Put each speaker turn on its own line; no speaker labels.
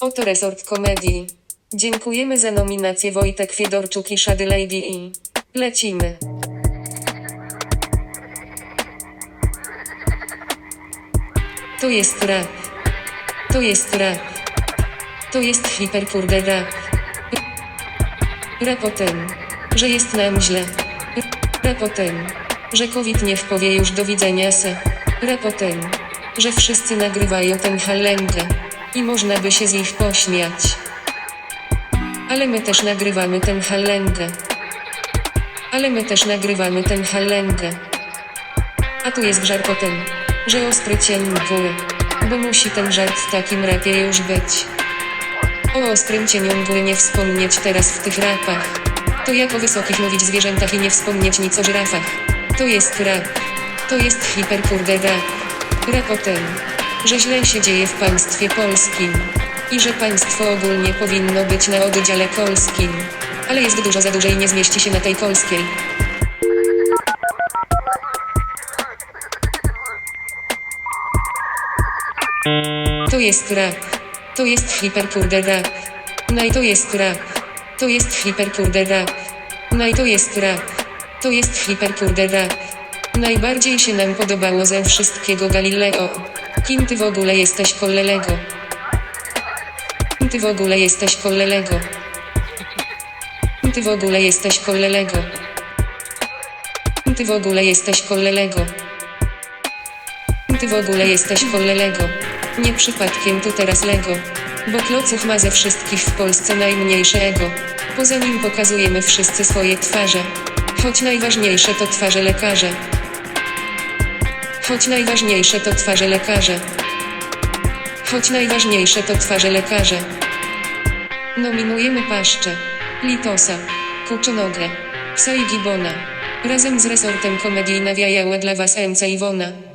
Oto resort komedii. Dziękujemy za nominację Wojtek Fiedorczuk i Shady Lady i lecimy. To jest rap. To jest rap. To jest hiperkurde rap. Rap o tym, że jest nam źle. Rap o tym, że COVID nie wpowie już do widzenia se. Rap o tym, że wszyscy nagrywają ten halengę. I można by się z ich pośmiać. Ale my też nagrywamy ten halengę. Ale my też nagrywamy ten halengę. A tu jest żart o tym, że ostry cień mgły. Bo musi ten żart w takim rapie już być. O ostrym cieniu mgły nie wspomnieć teraz w tych rapach. To jak o wysokich mówić zwierzętach i nie wspomnieć nic o żyrafach. To jest rap. To jest hiperkurde rap. Rap o tym, że źle się dzieje w państwie polskim. I że państwo ogólnie powinno być na oddziale kolskim. Ale jest dużo za duże i nie zmieści się na tej kolskiej. To jest rap. To jest hiperkurde rap. No i to jest rap. To jest hiperkurde rap. No i to jest rap. To jest hiperkurde rap. Najbardziej się nam podobało ze wszystkiego Galileo. Kim ty w ogóle jesteś kolelego? Ty w ogóle jesteś kolelego? Ty w ogóle jesteś kolelego? Ty w ogóle jesteś kolelego? Ty w ogóle jesteś kolelego? Nie przypadkiem tu teraz Lego. Bo klocuch ma ze wszystkich w Polsce najmniejsze ego. Poza nim pokazujemy wszyscy swoje twarze. Choć najważniejsze to twarze lekarze. Choć najważniejsze to twarze lekarze. Choć najważniejsze to twarze lekarze. Nominujemy paszczę, Litosa, Kuczonogę, Psa i Gibona. Razem z resortem komedii nawijały dla Was MC Iwona.